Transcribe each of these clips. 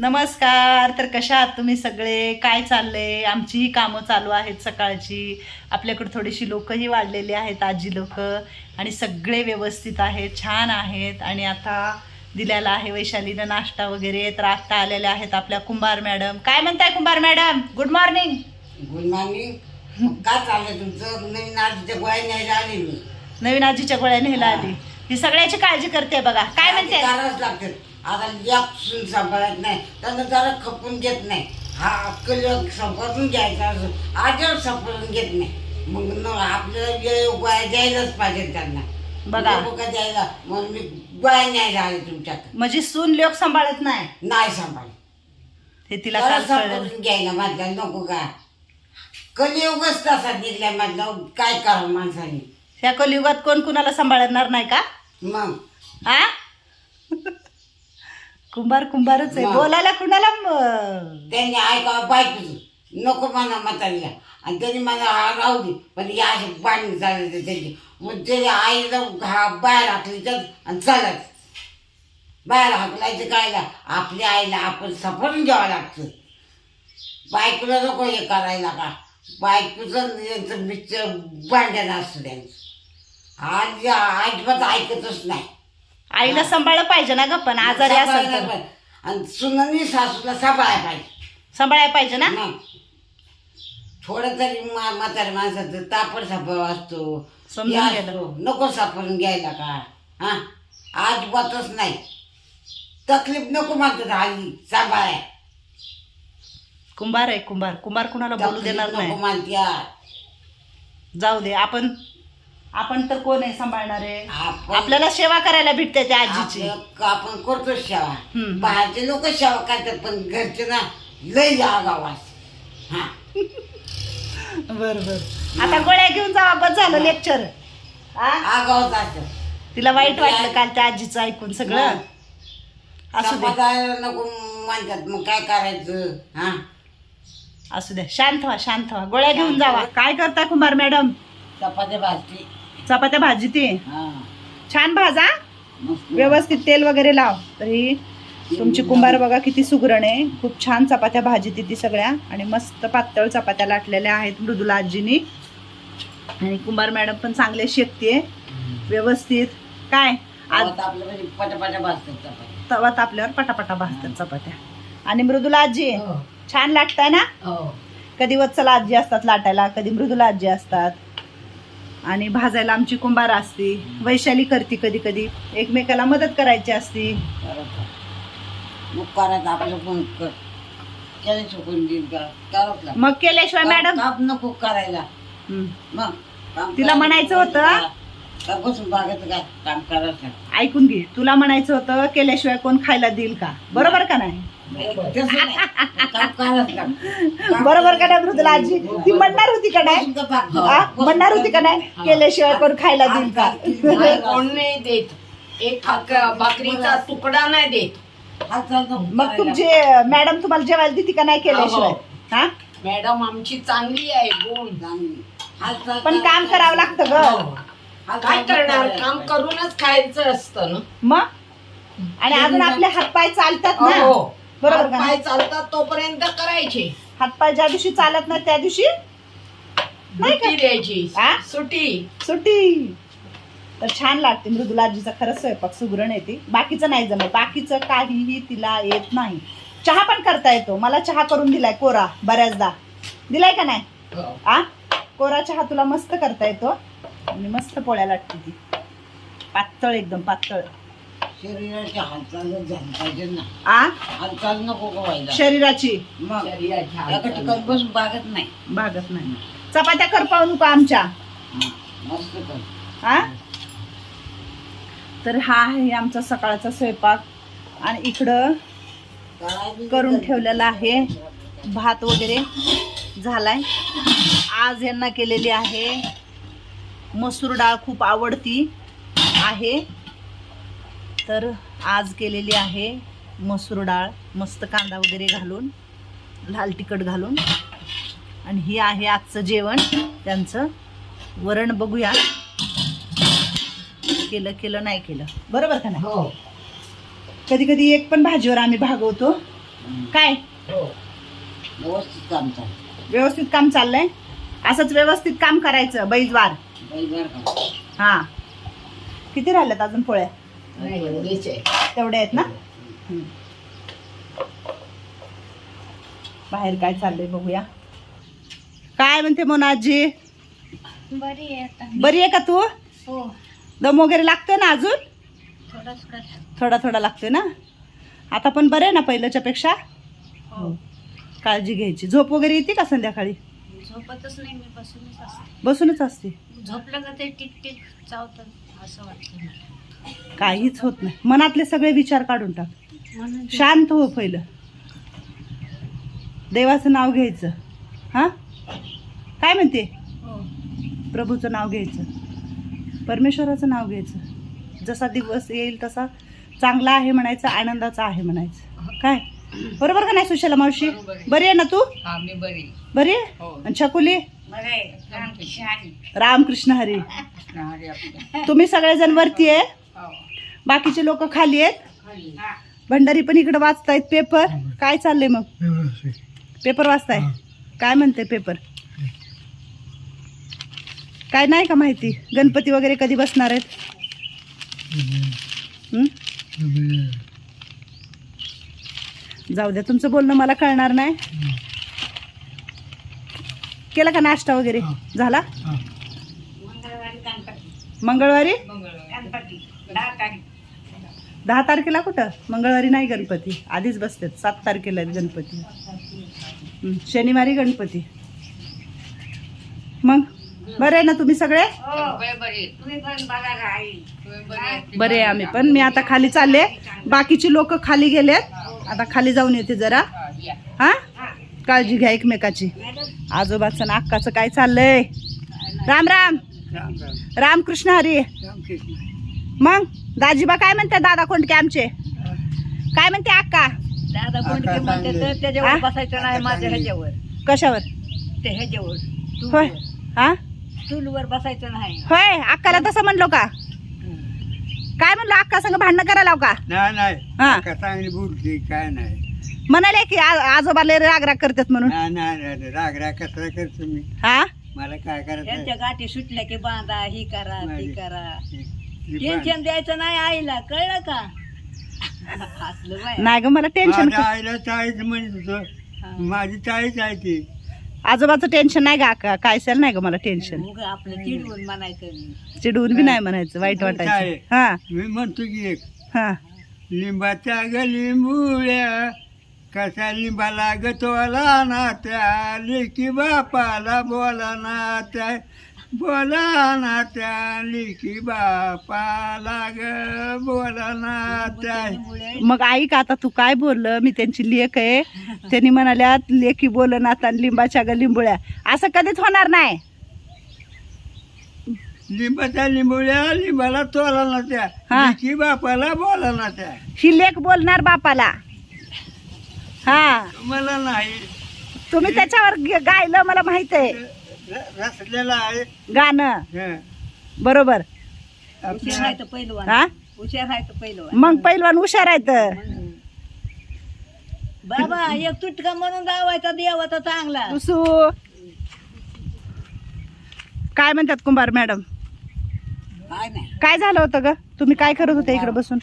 नमस्कार तर कशा आहात तुम्ही सगळे? काय चाललंय? आमचीही कामं चालू आहेत सकाळची. आपल्याकडे थोडीशी लोकही वाढलेली आहेत आजी लोक. आणि सगळे व्यवस्थित आहेत छान आहेत. आणि आता दिलेला आहे वैशालीनं नाश्ता वगैरे तर आत्ता आलेल्या आहेत आपल्या कुंभार मॅडम. काय म्हणताय Kumbhar madam? Good morning good morning काय चाललंय तुमचं? नवीन आजीच्या गोळ्या न्यायला आली मी. नवीन आजीच्या गोळ्या न्यायला आली. ही सगळ्याची काळजी करते बघा. काय म्हणते? लागतं. आता एक सून सांभाळत नाही. त्यांना जरा खपून घेत नाही. हा अक्कल संपवून घ्यायचा असं. आजवर संपवून घेत नाही. मग न आपल्याला वेळ गोळ्या द्यायलाच पाहिजे त्यांना. बघा. का द्यायला. म्हणून मी गोळ्या न्यायला आले तुमच्याकडे. म्हणजे सून लोक सांभाळत नाही? नाही सांभाळ हे तिला काल कळलं घ्यायला म्हटलं नको का? कलियुगच तसा निघलाय म्हटलं. काय करावं माणसाने? ह्या कलियुगात कोण कुणाला सांभाळणार नाही का? मग? हा? कुंभार कुंभारच आहे. मग. बोलायला कुणाला म- त्यांनी ऐकावं बायकोच. नको म्हणा म्हातारीला. आणि त्यांनी मला हा राहू दे. पण या अशी बांधणी चालायचं त्यांची मग ते आईला हा बाहेर हाकली तर आणि चालत बाहेर हाकलायचं कायला? आपल्या आईला आपण सफरून घ्यावं लागतं. बायकोला नको हे करायला का? बायकोचं यांचं मित्र भांडण असतं त्यांचं. आज अजिबात ऐकतच नाही. आईला सांभाळलं पाहिजे ना ग पण आजारी असेल सांभाळायला तर. पाहिजे. आणि सुनांनी सासूला सांभाळायला पाहिजे. सांभाळायला पाहिजे ना? मग. थोडं तरी मा- म्हाताऱ्या माणसाचं तापड सापड असतो समजून हे गेलं. असतो. नको सापडून घ्यायला का? हा? अजिबातच नाही. तकलीफ नको म्हणतात हल्ली सांभाळाय. कुंभार आहे कुंभार. कुंभार कुणाला बोलू तकलीफ देणार नको नाही. जाऊ दे आपण आपण तर कोण आहे सांभाळणार? आहे आपण आपल्याला सेवा करायला भेटते त्या आजीची. आपलं- आपण करतो सेवा. हम्म. बाहेरचे लोक सेवा करतात पण घरचे ना लय आगावास हा. बर बर आता गोळ्या घेऊन जावा बस झालं लेक्चर. तिला वाईट वाटलं काल त्या आजीचं ऐकून सगळं. असू दे. संपादायला नको म्हणतात मग काय करायचं? हा? असू द्या शांत व्हा शांत व्हा. गोळ्या घेऊन जावा. काय करता कुंभार मॅडम? चपात्या भाजली चपात्या भाजी ते. हा. छान भाजा. व्यवस्थित तेल वगैरे लाव. तरी तुमची कुंभार बघा किती सुगरण आहे. खूप छान चपात्या भाजी ती सगळ्या. आणि मस्त पातळ चपात्या लाटलेल्या आहेत मृदुला आजीनी. आणि कुंभार मॅडम पण चांगले शेकते. व्यवस्थित. काय? तवा तापल्यावर पटापटा भाजतात चपात्या. आणि मृदुला आजी छान लाटताय ना? हो. कधी वत्सला आजी असतात लाटायला कधी मृदुला आजी असतात. आणि भाजायला आमची कुंभार असती वैशाली करते कधी कधी एकमेकाला मदत करायची असती मग आपलं पण कर केलं देईल का करत मग केल्याशिवाय मॅडम काम नको करायला हं. मग काम तिला करायला म्हणायचं होतं. का? बसून काय काम करायचं ऐकून घे तुला म्हणायचं होतं केल्याशिवाय कोण खायला देईल का बरोबर का नाही बरोबर का नाही मृदुला आजी ती म्हणणार होती का नाही? म्हणणार होती का नाही केल्याशिवाय कोण खायला देईल का कोण नाही देत एक भाक- भाकरीचा तुकडा नाही देत मग. तुमची मॅडम तुम्हाला जेवायला देते का नाही केल्याशिवाय हो. हा मॅडम आमची चांगली आहे गुण चांगली. पण काम. करावं लागतं ग हो. काय करणार. काम करूनच खायचं असतं ना मग आणि अजून आपले हातपाय चालतात ना हो बरोबर का? पाय चालतात तोपर्यंत करायचे. हातपाय ज्या दिवशी चालत नाही त्या दिवशी नाही का? सुट्टी द्यायची. हा? सुट्टी सुट्टी तर छान लागते मृदुला आजीचा खरंच स्वयंपाक सुगरण येते. बाकीचं नाही जमत. बाकीचं काहीही तिला येत नाही. चहा पण करता येतो. मला चहा करून दिलाय कोरा बऱ्याचदा. दिलाय का नाही? हो. आ? कोरा चहा तुला मस्त करता येतो. आणि मस्त पोळ्या लाटते ती. पातळ एकदम पातळ. शरीराची हालचाल झाली पाहिजे ना. आ? हालचाल नको का व्हायला. शरीराची? मग एका. ठिकाणी बसून बागत नाही. भागत नाही. चपात्या कर पाहू नको आमच्या. हा, मस्त कर. हा तर हा आहे आमचा सकाळचा स्वयंपाक. आणि इकडं करून ठेवलेला आहे. भात वगैरे झालाय. आज यांना केलेली आहे. मसूर डाळ खूप आवडती आहे. तर आज केलेली आहे मसूर डाळ मस्त कांदा वगैरे घालून लाल तिखट घालून. आणि ही आहे आजचं जेवण. त्यांचं वरण बघूया. केलं केलं नाही केलं. बरोबर का नाही? हो. कधी कधी एक पण भाजीवर आम्ही भागवतो. काय? हो. व्यवस्थित काम चालू व्यवस्थित काम चाललंय? असंच व्यवस्थित काम करायचं बैजवार का हा. किती राहिल्यात अजून पोळ्या? तेवढ्या आहेत ना. बाहेर काय चाललंय बघूया. काय म्हणते मोनाजी बरी आहे आता. बरी आहे का तू? हो. दम वगैरे लागतोय ना अजून? थोडा थोडा थोडा थोडा लागतोय ना? आता पण बरं आहे ना पहिल्याच्या पेक्षा? हो. काळजी घ्यायची. झोप वगैरे येते का संध्याकाळी? झोपतच नाही मी बसूनच असते. बसूनच असते. झोपलं का ते टिक टिक चावतं असं वाटतं. काहीच होत नाही. मनातले सगळे विचार काढून टाक. शांत हो पहिलं. देवाचं नाव घ्यायचं. हा? काय म्हणते? हो प्रभूचं नाव घ्यायचं. परमेश्वराचं नाव घ्यायचं. जसा दिवस येईल तसा चांगला आहे म्हणायचं आनंदाचा आहे म्हणायचं. काय? बरोबर का नाही सुशाला मावशी. बरी आहे ना तू? हा मी बरी. बरी आहे? हो. आणि छकुली? रामकृष्ण हरी. तुम्ही सगळेजण वरती आहे? हो बाकीचे लोक खाली आहेत. हा. भंडारी पण इकडे वाचतायत पेपर. काय चाललंय मग? पेपर वाचताय? काय म्हणते पेपर? काय नाही का माहिती? गणपती वगैरे कधी बसणार आहेत? हं? जाऊ द्या तुमचं बोलणं मला कळणार नाही. केला का नाश्ता वगैरे? झाला? मंगळवारी गणपती मंगळवारी मंगळवार गणपती दहा तारीख दहा तारखेला कुठं? मंगळवारी नाही गणपती. आधीच बसतात. सात तारखेला आहेत गणपती. शनिवारी गणपती. मग? बरं आहे ना तुम्ही सगळे? हो बरे आहे आम्ही पण. मी आता खाली चालले. बाकीचे लोक खाली गेलेत. आता खाली जाऊन येते जरा. हा, काळजी घ्या एकमेकाची. आजोबाचं आणि अक्काचं काय चाललंय? राम राम. रामकृष्ण हरी. मग दाजीबा काय म्हणते दादा कोणते आमचे? काय म्हणते अक्का? दादा कोणते म्हणते तर? त्याच्यावर बसायचं नाही माझ्या ह्याच्यावर. कशावर? ते ह्याच्यावर होय. हा चूलवर बसायचं नाही. होय अक्काला तसं म्हणलो का? काय म्हणलो अक्का संग भांडणं करायला लाव का? नाही नाही. हा. का चांगली बोलते काय नाही. म्हणाले की आ- आजोबा लय राग राग करतात म्हणून. नाही, नाही नाही, राग राग कसा करतो मी? हा? मला काय त्यांच्या करायचं गाठी सुटल्या की बांधा ही करा ती करा. टेन्शन द्यायचं नाही आईला कळलं का? हसलं नाही ग मला टेन्शन माझ्या आईला चाळीस म्हणत. होतो. माझी चाळीस आहे ती. आजोबाचं टेन्शन नाही का अक्का. काय सेल नाही ग मला टेन्शन उगा आपलं चिडवून म्हणायचं मी. चिडवून बी नाही म्हणायचं वाईट वाटायचं? हा. मी म्हणतो की एक हा. लिंबाच्या ग लिंबुळ्या कसा लिंबाला ग तोला ना त्या लेकी बापाला बोला ना त्या. बोला ना त्या लेकी बापाला ग बोला ना त्या मग ऐक आता तू काय बोललं? मी त्यांची लेख आहे. त्यांनी म्हणाल्या लेखी बोल आता लिंबाच्या ग लिंबुळ्या. असं कधीच होणार नाही. लिंबाच्या लिंबुळ्या लिंबाला तोला ना त्या हा. लेकी बापाला बोला ना त्या ही लेख बोलणार बापाला. हा. मला नाही. तुम्ही त्याच्यावर ग- गायलं मला माहीत आहे. र- रचलेला आहे गाणं हं. बरोबर आहे तर पहिलवान हा हुशार आहे तर पहिलवान मग पैलवान हुशार आहेत बाबा एक तुटका म्हणून लावायचा देवाचा चांगला उसू काय म्हणतात कुंभार मॅडम काय नाही काय झालं होतं ग तुम्ही काय करत होते इकडे बसून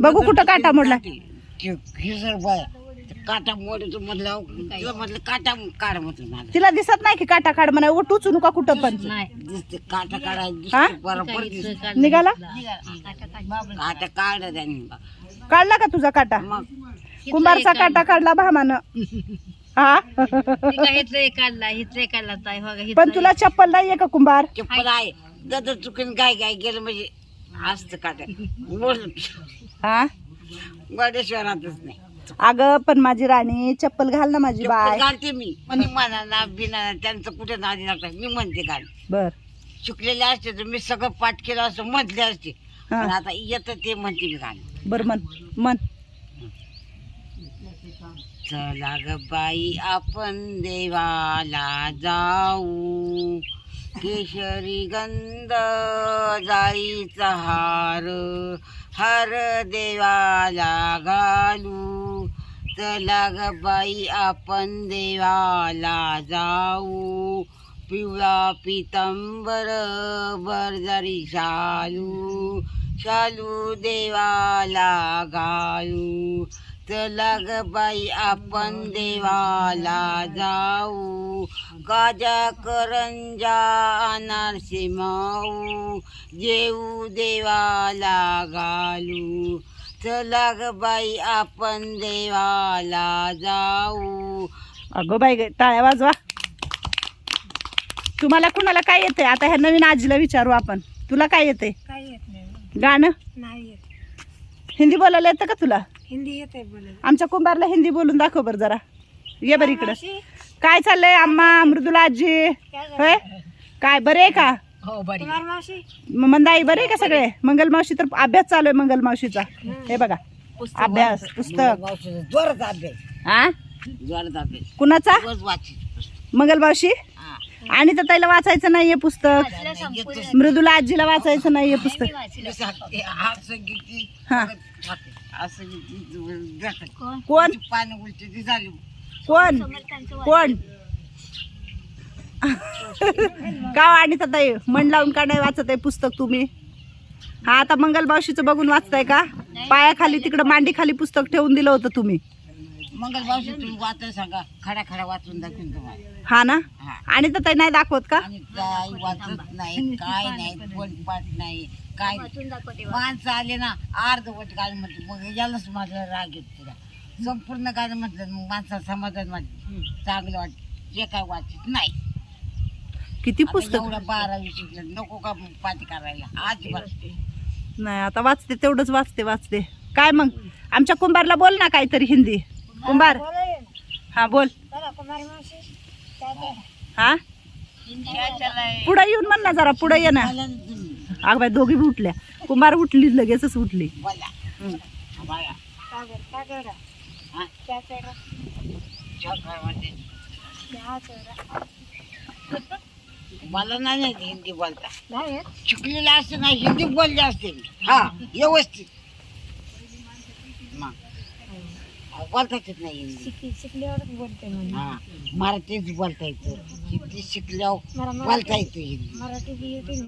बघू कुठं काटा मोडला बाय काटा मोडतो म्हटलं तुला म्हटलं काटा काढ म्हटलं मला तिला दिसत नाही की काटा काढ म्हणा ओ टोचू नका कुठं पण? नाही. दिसते काटा काढायला हा? बरोबर दिसते निघाला? काटा काढ. त्यांनी. काढला का तुझा काटा? मग. कुंभारचा काटा काढला? भामानं हा? काढला काढला ताई हो पण तुला चप्पल नाहीये का कुंभार? चप्पल आहे. दादा चुकून गाय गाय गेलं म्हणजे असतं काटा. बोल. हा? वाडेश्वरातच नाही. अगं पण माझी राणी चप्पल घाल ना माझी बाय. घालते मी. पण मनाला बिना त्यांचं कुठे नादी लागतात मी म्हणते घाल. बर. शिकलेले असते तर मी सगळं पाठ केलं असं म्हटले असते. हा. पण आता येतं ते म्हणते मी घाल. बर मन मन चला ग बाई आपण देवाला जाऊ. केशरी गंध जाईचा हार हर देवाला घालू. चला बाई आपण देवाला जाऊ. पिवळा पितंबर बरजरी शालू शालू देवाला घालू चला बाई आपण देवाला जाऊ. गाजा करंजा अनारसे माऊ जेऊ देवाला घालू चला ग बाई आपण देवाला जाऊ. अगो बाई ग, टाळ्या वाजवा. तुम्हाला कुणाला काय येते आता ह्या नवीन आजीला विचारू आपण. तुला काय येते काय येत नाही. गाणं? नाही येत. हिंदी बोलायला येतं का तुला? हिंदी येते बोलायला. आमच्या कुंभारला हिंदी बोलून दाखव बरं जरा. ये बरं इकडं. काय चाललंय आम्हा मृदुला आजी? होय? काय बरे आहे का? हो बरी. म- मंदाई बरे आहे का सगळे? मंगल मावशी तर अभ्यास चालू आहे मंगल मावशीचा. हे बघा. अभ्यास पुस्तक. जोरात अभ्यास. हा जोरात अभ्यास. कुणाचा? रोज मंगल मावशी? हा. आणि तर त्याला वाचायचं नाहीये पुस्तक. मृदुला आजीला वाचायचं नाहीये पुस्तक. मी सांगते, असं किती हा. असं किती जातात. कोण? पानं उलटी ती झाली. कोण? कोण? का आणि ताई मन लावून का नाही वाचत आहे पुस्तक तुम्ही? हा आता मंगल मावशीचं बघून वाचताय का? पायाखाली तिकडं मांडी खाली पुस्तक ठेवून दिलं होतं तुम्ही. मंगल भाऊशी तुम्ही वाचायला सांगा. खडा खडा वाचून दाखवून तुम्हाला. हा ना? हा. आणि तर ताई नाही दाखवत का? आणि काय वाचत नाही काय नाही नाही काय माणसं आले ना अर्धवट गाणं म्हटलं मग यालाच माझा राग येत तुला. संपूर्ण गाणं म्हटलं मग माणसाला समाधान वाटत चांगलं वाटत जे काय वाचत नाही. किती पुस्तक? एवढं बारावी शिकलं नको का पाठी करायला? अजिबात. नाही आता वाचते तेवढंच वाचते वाचते. काय मग? आमच्या कुंभारला बोल ना काहीतरी हिंदी. कुंभार. हा बोल. हा पुढे येऊन म्हण ना जरा पुढे ये ना. अग बाई दोघी बी उठल्या. कुंभार उठली लगेचच उठली. बोला. मला नाही येत हिंदी बोलता. नाही येत? शिकलेलं असतं ना हिंदी बोलले असते मी. हा व्यवस्थित. मग. बोलताच येत नाही हिंदी. शिकल्यावरच बोलते हा मराठीच बोलता येतं. हिंदी शिकल्यावर मला बोलता मराठी येतं हिंदी. मराठी बी येते